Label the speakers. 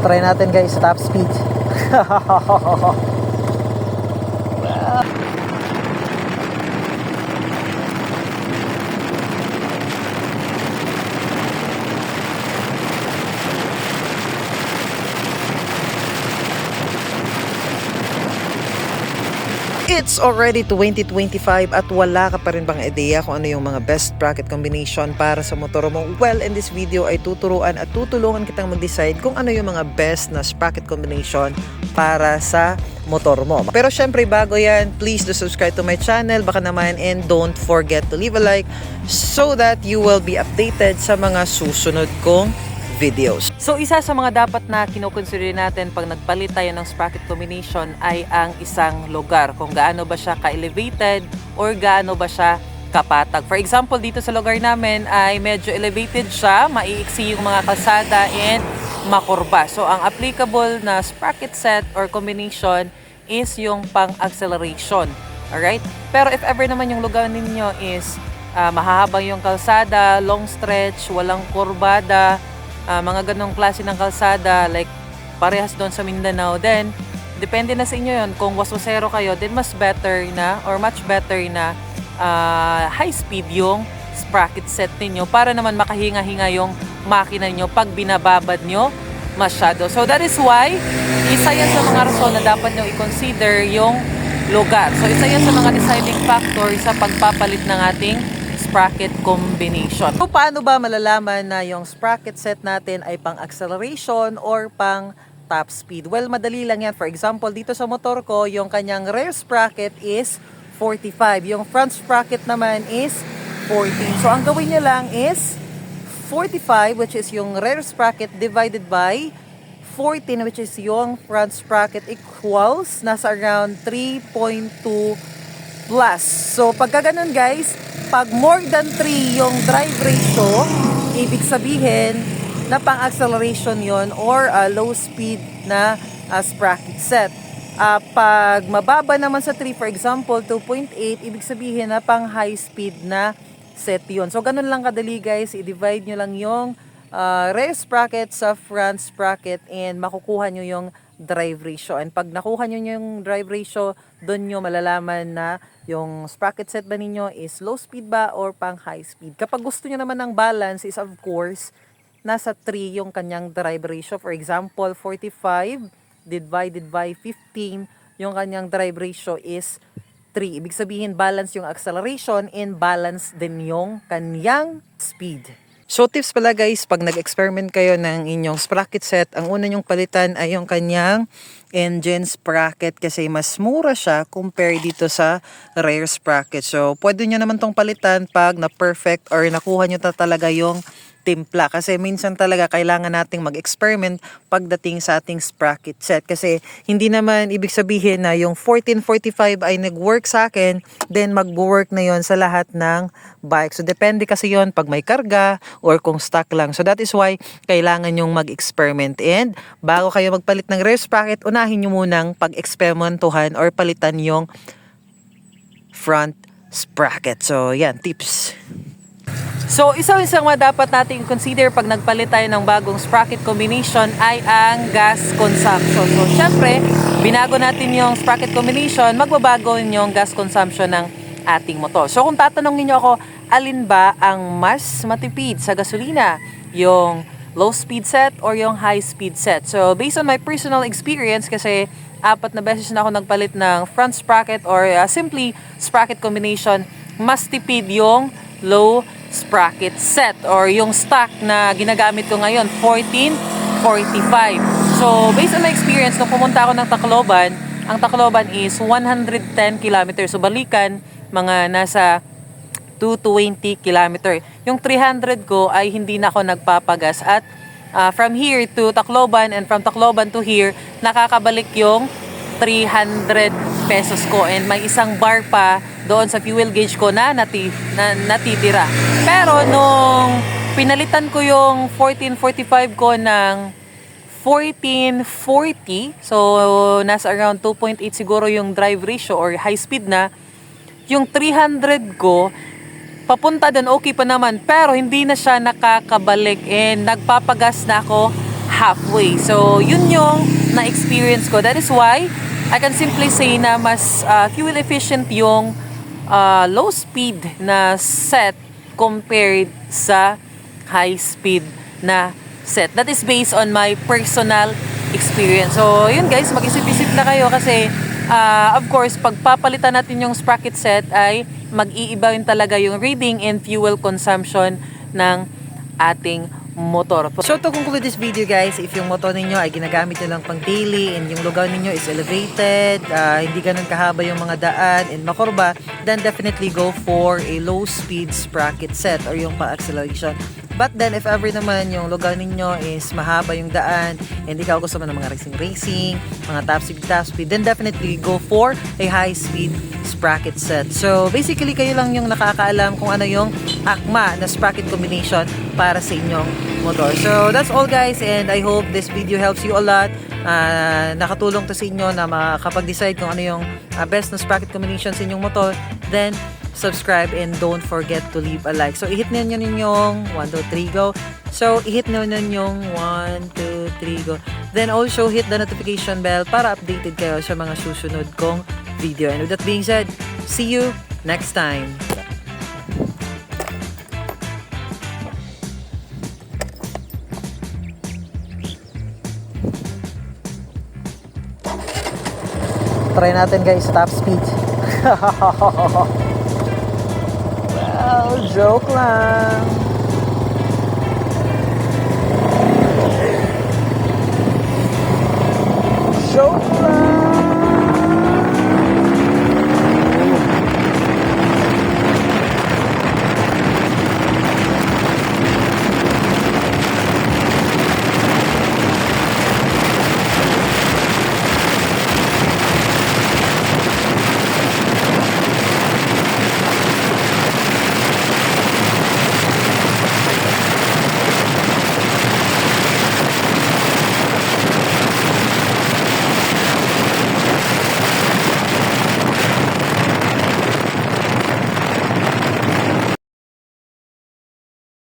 Speaker 1: try natin guys top speed. It's already 2025 at wala ka pa rin bang ideya kung ano yung mga best bracket combination para sa motor mo? Well, in this video ay tuturuan at tutulungan kitang mag-decide kung ano yung mga best na sprocket combination para sa motor mo. Pero syempre bago yan, please do subscribe to my channel baka naman and don't forget to leave a like so that you will be updated sa mga susunod kong videos.
Speaker 2: So isa sa mga dapat na kinoconsider natin pag nagpalit tayo ng sprocket combination ay ang isang lugar. Kung gaano ba siya ka-elevated or gaano ba siya kapatag. For example, dito sa lugar namin ay medyo elevated siya, maiiksi yung mga kalsada and makurba. So ang applicable na sprocket set or combination is yung pang-acceleration. Alright? Pero if ever naman yung lugar ninyo is ah, mahahabang yung kalsada, long stretch, walang kurbada, ah, mga ganong klase ng kalsada like parehas doon sa Mindanao then depende na sa inyo yon kung waswasero kayo then mas better na or much better na ah, high speed yung sprocket set ninyo para naman makahinga-hinga yung makina nyo pag binababad nyo masyado. So that is why isa yan sa mga rason na dapat nyo i-consider yung lugar. So isa yan sa mga deciding factor sa pagpapalit ng ating sprocket combination.
Speaker 1: So, paano ba malalaman na yung sprocket set natin ay pang acceleration or pang top speed? Well, madali lang yan. For example, dito sa motor ko, yung kanyang rear sprocket is 45. Yung front sprocket naman is 14. So, ang gawin niya lang is 45, which is yung rear sprocket divided by 14, which is yung front sprocket equals nasa around 3.2 plus. So, pagka ganun guys, pag more than 3 yung drive ratio, ibig sabihin na pang acceleration yon or uh, low speed na uh, sprocket set. Ah, pag mababa naman sa 3, for example, 2.8, ibig sabihin na pang high speed na set yon. So, ganun lang kadali guys. I-divide nyo lang yung uh, rear sprocket sa front sprocket and makukuha nyo yung drive ratio. And pag nakuha nyo yung drive ratio, doon nyo malalaman na yung sprocket set ba ninyo is low speed ba or pang high speed. Kapag gusto nyo naman ng balance is of course, nasa 3 yung kanyang drive ratio. For example, 45 divided by 15, yung kanyang drive ratio is 3. Ibig sabihin, balance yung acceleration and balance din yung kanyang speed. So tips pala guys, pag nag-experiment kayo ng inyong sprocket set, ang una nyong palitan ay yung kanyang engine sprocket kasi mas mura siya compare dito sa rear sprocket. So pwede nyo naman tong palitan pag na-perfect or nakuha nyo ta talaga yung timpla kasi minsan talaga kailangan nating mag-experiment pagdating sa ating sprocket set. Kasi hindi naman ibig sabihin na yung 1445 ay nag-work sa akin then mag-work na yon sa lahat ng bike. So depende kasi yon pag may karga or kung stock lang. So that is why kailangan yung mag-experiment. And bago kayo magpalit ng rear sprocket unahin nyo munang pag-experimentuhan or palitan yung front sprocket. So yan tips
Speaker 2: So, isa isang mga dapat nating consider pag nagpalit tayo ng bagong sprocket combination ay ang gas consumption. So, syempre, binago natin yung sprocket combination, magbabago yung gas consumption ng ating motor. So, kung tatanungin niyo ako, alin ba ang mas matipid sa gasolina? Yung low speed set or yung high speed set? So, based on my personal experience, kasi apat na beses na ako nagpalit ng front sprocket or uh, simply sprocket combination, mas tipid yung low sprocket set or yung stock na ginagamit ko ngayon 1445 so based on my experience nung pumunta ako ng Tacloban ang Tacloban is 110 kilometers. So balikan mga nasa 220 kilometer. Yung 300 ko ay hindi na ako nagpapagas. At uh, from here to Tacloban and from Tacloban to here nakakabalik yung 300 pesos ko and may isang bar pa doon sa fuel gauge ko na, nati, na natitira. Pero nung pinalitan ko yung 1445 ko ng 1440, so nasa around 2.8 siguro yung drive ratio or high speed na, yung 300 ko, papunta doon okay pa naman, pero hindi na siya nakakabalik and nagpapagas na ako halfway. So, yun yung na-experience ko. That is why I can simply say na mas uh, fuel efficient yung uh, low speed na set compared sa high speed na set. That is based on my personal experience. So, yun guys, mag-isip-isip na kayo kasi uh, of course, pagpapalitan natin yung sprocket set ay mag-iiba rin talaga yung reading and fuel consumption ng ating motor.
Speaker 1: So to conclude this video guys, if yung motor ninyo ay ginagamit nyo lang pang daily and yung lugar ninyo is elevated, ah, hindi ganun kahaba yung mga daan and makurba, then definitely go for a low speed sprocket set or yung pa-acceleration. But then if ever naman yung lugar ninyo is mahaba yung daan, hindi ka gusto mo ng mga racing racing, mga top speed top speed, then definitely go for a high speed sprocket set. So basically kayo lang yung nakakaalam kung ano yung akma na sprocket combination para sa inyong motor. So that's all guys and I hope this video helps you a lot. Ah, nakatulong to sa inyo na makapag-decide kung ano yung ah, best na sprocket combination sa inyong motor. Then subscribe and don't forget to leave a like. So i-hit nyo nyo yung 1, 2, 3, go. So i-hit nyo nyo yung 1, 2, 3, go. Then also hit the notification bell para updated kayo sa mga susunod kong video. And with that being said, see you next time. Try natin guys, top speed. well, joke lang. Joke